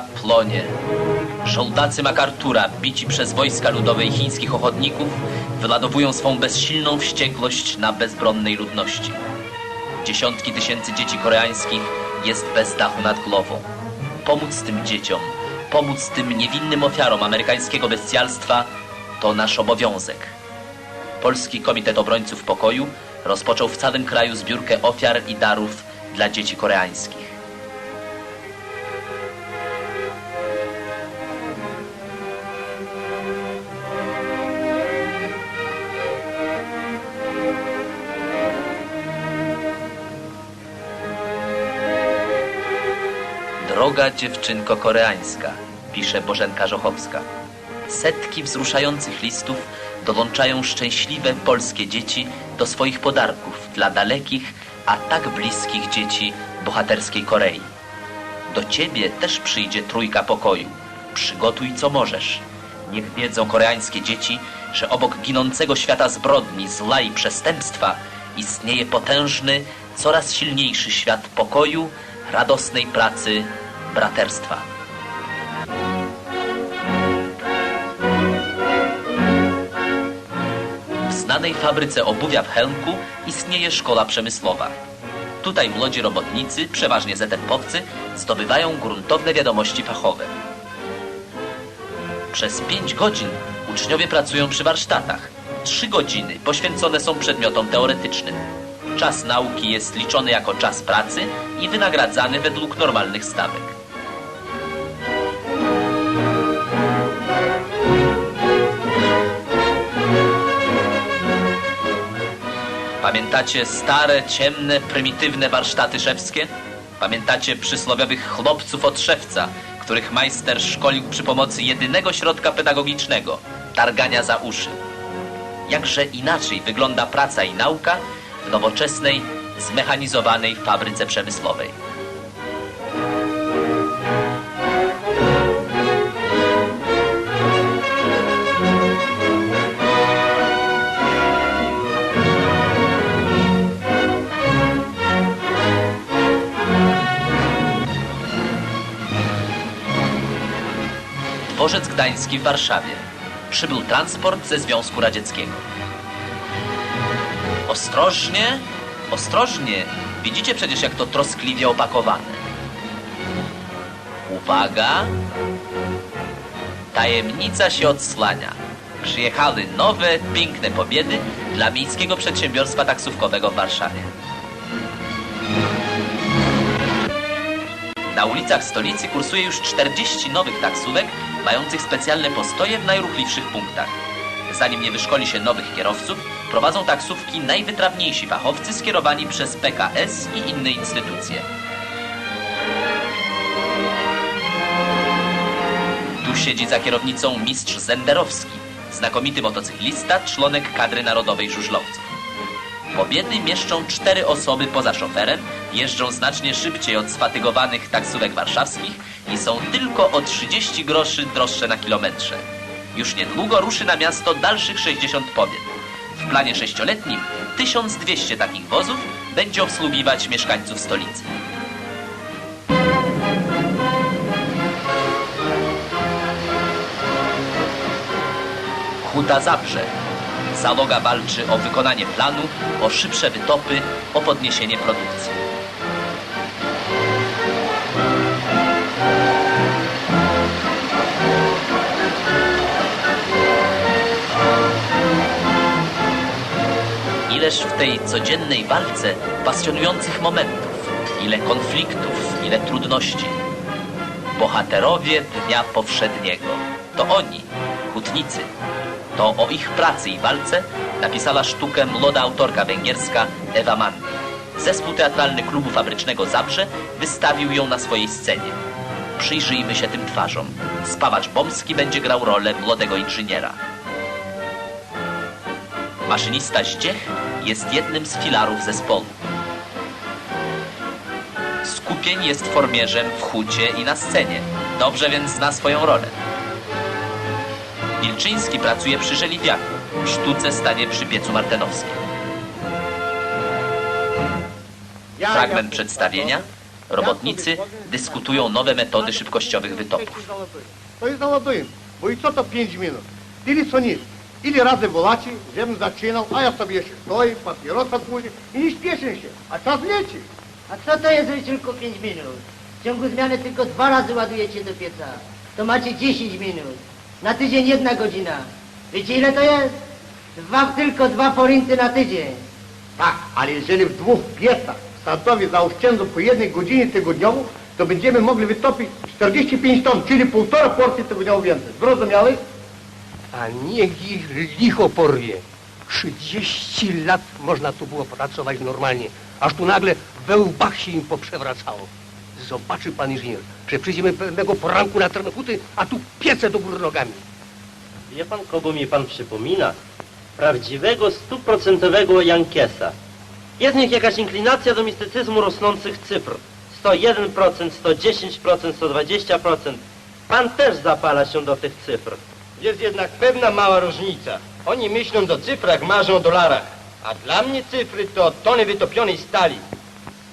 Płonie. Żołdacy MacArthura, bici przez wojska ludowe i chińskich ochotników, wyładowują swą bezsilną wściekłość na bezbronnej ludności. Dziesiątki tysięcy dzieci koreańskich jest bez dachu nad głową. Pomóc tym dzieciom, pomóc tym niewinnym ofiarom amerykańskiego bestialstwa to nasz obowiązek. Polski Komitet Obrońców Pokoju rozpoczął w całym kraju zbiórkę ofiar i darów dla dzieci koreańskich. Droga dziewczynko koreańska, pisze Bożenka Żochowska. Setki wzruszających listów dołączają szczęśliwe polskie dzieci do swoich podarków dla dalekich, a tak bliskich dzieci bohaterskiej Korei. Do ciebie też przyjdzie trójka pokoju. Przygotuj co możesz. Niech wiedzą koreańskie dzieci, że obok ginącego świata zbrodni, zła i przestępstwa istnieje potężny, coraz silniejszy świat pokoju, radosnej pracy, braterstwa. W znanej fabryce obuwia w Helmku istnieje szkoła przemysłowa. Tutaj młodzi robotnicy, przeważnie ZMP-owcy, zdobywają gruntowne wiadomości fachowe. Przez pięć godzin uczniowie pracują przy warsztatach. Trzy godziny poświęcone są przedmiotom teoretycznym. Czas nauki jest liczony jako czas pracy i wynagradzany według normalnych stawek. Pamiętacie stare, ciemne, prymitywne warsztaty szewskie? Pamiętacie przysłowiowych chłopców od szewca, których majster szkolił przy pomocy jedynego środka pedagogicznego targania za uszy? Jakże inaczej wygląda praca i nauka w nowoczesnej, zmechanizowanej fabryce przemysłowej. Dworzec Gdański w Warszawie. Przybył transport ze Związku Radzieckiego. Ostrożnie, ostrożnie. Widzicie przecież, jak to troskliwie opakowane. Uwaga! Tajemnica się odsłania. Przyjechały nowe, piękne pobiedy dla Miejskiego Przedsiębiorstwa Taksówkowego w Warszawie. Na ulicach stolicy kursuje już 40 nowych taksówek mających specjalne postoje w najruchliwszych punktach. Zanim nie wyszkoli się nowych kierowców, prowadzą taksówki najwytrawniejsi fachowcy skierowani przez PKS i inne instytucje. Tu siedzi za kierownicą mistrz Zenderowski, znakomity motocyklista, członek kadry narodowej żużlowców. Pobiedy mieszczą cztery osoby poza szoferem, jeżdżą znacznie szybciej od sfatygowanych taksówek warszawskich i są tylko o 30 groszy droższe na kilometrze. Już niedługo ruszy na miasto dalszych 60 pobied. W planie sześcioletnim 1200 takich wozów będzie obsługiwać mieszkańców stolicy. Huta Zabrze. Załoga walczy o wykonanie planu, o szybsze wytopy, o podniesienie produkcji. Ileż w tej codziennej walce pasjonujących momentów, ile konfliktów, ile trudności. Bohaterowie dnia powszedniego. To oni, hutnicy. To o ich pracy i walce napisała sztukę młoda autorka węgierska Ewa Mann. Zespół teatralny klubu fabrycznego Zabrze wystawił ją na swojej scenie. Przyjrzyjmy się tym twarzom. Spawacz Bomski będzie grał rolę młodego inżyniera. Maszynista Zdziech jest jednym z filarów zespołu. Skupień jest formierzem w hucie i na scenie. Dobrze więc zna swoją rolę. Wilczyński pracuje przy żeliwiaku. W sztuce stanie przy piecu martenowskim. Fragment przedstawienia. Robotnicy dyskutują nowe metody szybkościowych wytopów. To jest załadujem, bo i co to 5 minut? Ili co nic. Ili razy wolaci, żebym zaczynał, a ja sobie jeszcze stoję, papierosa kurzy i nie śpieszę się, a czas leci. A co to jest, że tylko 5 minut? W ciągu zmiany tylko dwa razy ładujecie do pieca. To macie 10 minut. Na tydzień jedna godzina. Wiecie ile to jest? Dwa, tylko dwa forinty na tydzień. Tak, ale jeżeli w dwóch piecach w Santowie zaoszczędzą po jednej godzinie tygodniowo, to będziemy mogli wytopić 45 ton, czyli półtora porcji tygodniowo więcej. Zrozumiałeś? A niech ich licho porwie. 30 lat można tu było pracować normalnie, aż tu nagle we łbach się im poprzewracało. Zobaczy pan inżynier, że przyjdziemy pewnego poranku na Trenochuty, a tu piece do góry nogami. Wie pan, kogo mi pan przypomina? Prawdziwego, stuprocentowego Jankesa. Jest w nich jakaś inklinacja do mistycyzmu rosnących cyfr. 101%, 110%, 120%. Pan też zapala się do tych cyfr. Jest jednak pewna mała różnica. Oni myślą o cyfrach, marzą o dolarach. A dla mnie cyfry to tony wytopionej stali.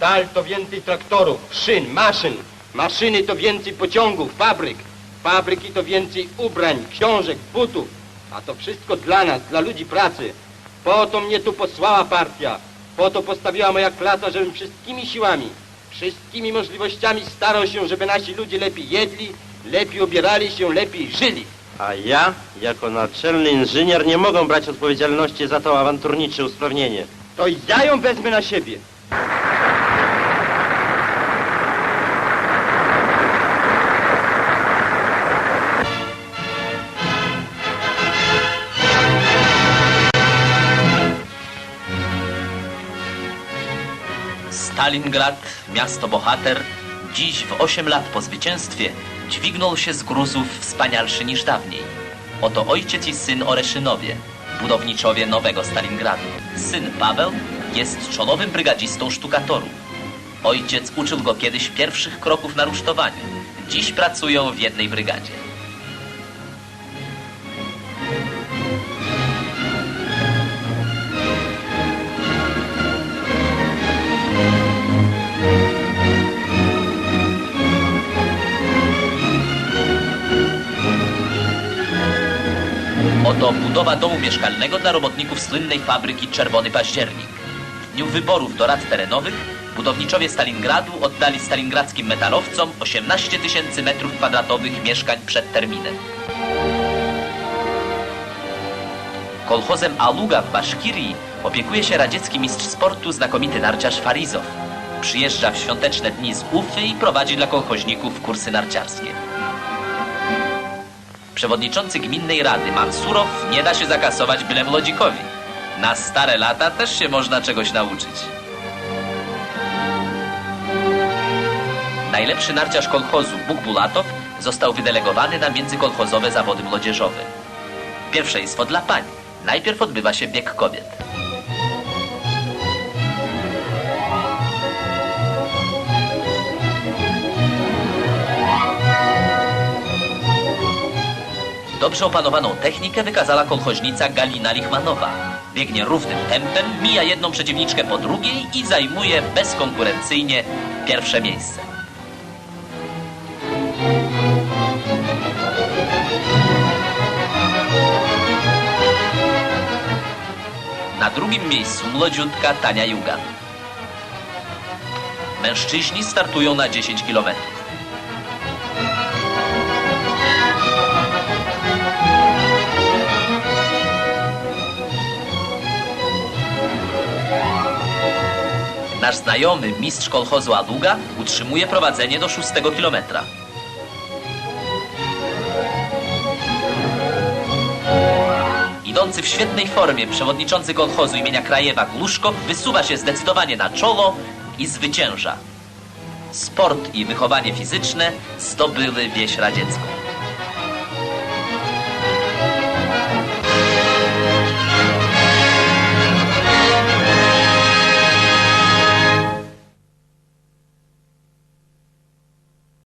Stal to więcej traktorów, szyn, maszyn. Maszyny to więcej pociągów, fabryk. Fabryki to więcej ubrań, książek, butów. A to wszystko dla nas, dla ludzi pracy. Po to mnie tu posłała partia. Po to postawiła moja klasa, żebym wszystkimi siłami, wszystkimi możliwościami starał się, żeby nasi ludzie lepiej jedli, lepiej ubierali się, lepiej żyli. A ja, jako naczelny inżynier, nie mogę brać odpowiedzialności za to awanturnicze usprawnienie. To ja ją wezmę na siebie. Stalingrad, miasto bohater, dziś w 8 lat po zwycięstwie dźwignął się z gruzów wspanialszy niż dawniej. Oto ojciec i syn Oreszynowie, budowniczowie nowego Stalingradu. Syn Paweł jest czołowym brygadzistą sztukatorów. Ojciec uczył go kiedyś pierwszych kroków na rusztowaniu. Dziś pracują w jednej brygadzie. Oto budowa domu mieszkalnego dla robotników słynnej fabryki Czerwony Październik. W dniu wyborów do rad terenowych budowniczowie Stalingradu oddali stalingradzkim metalowcom 18 tysięcy metrów kwadratowych mieszkań przed terminem. Kolchozem Aluga w Baszkirii opiekuje się radziecki mistrz sportu znakomity narciarz Farizow. Przyjeżdża w świąteczne dni z Ufy i prowadzi dla kolchoźników kursy narciarskie. Przewodniczący gminnej rady Mansurow nie da się zakasować byle młodzikowi. Na stare lata też się można czegoś nauczyć. Najlepszy narciarz kolchozu Bóg Bulatow został wydelegowany na międzykolchozowe zawody młodzieżowe. Pierwszeństwo dla pań. Najpierw odbywa się bieg kobiet. Dobrze opanowaną technikę wykazała kolchoźnica Galina Lichmanowa. Biegnie równym tempem, mija jedną przeciwniczkę po drugiej i zajmuje bezkonkurencyjnie pierwsze miejsce. Na drugim miejscu młodziutka Tania Jugan. Mężczyźni startują na 10 kilometrów. Nasz znajomy, mistrz kolchozu Aduga, utrzymuje prowadzenie do szóstego kilometra. Idący w świetnej formie przewodniczący kolchozu imienia Krajewa Głuszkow wysuwa się zdecydowanie na czolo i zwycięża. Sport i wychowanie fizyczne zdobyły wieś radziecką.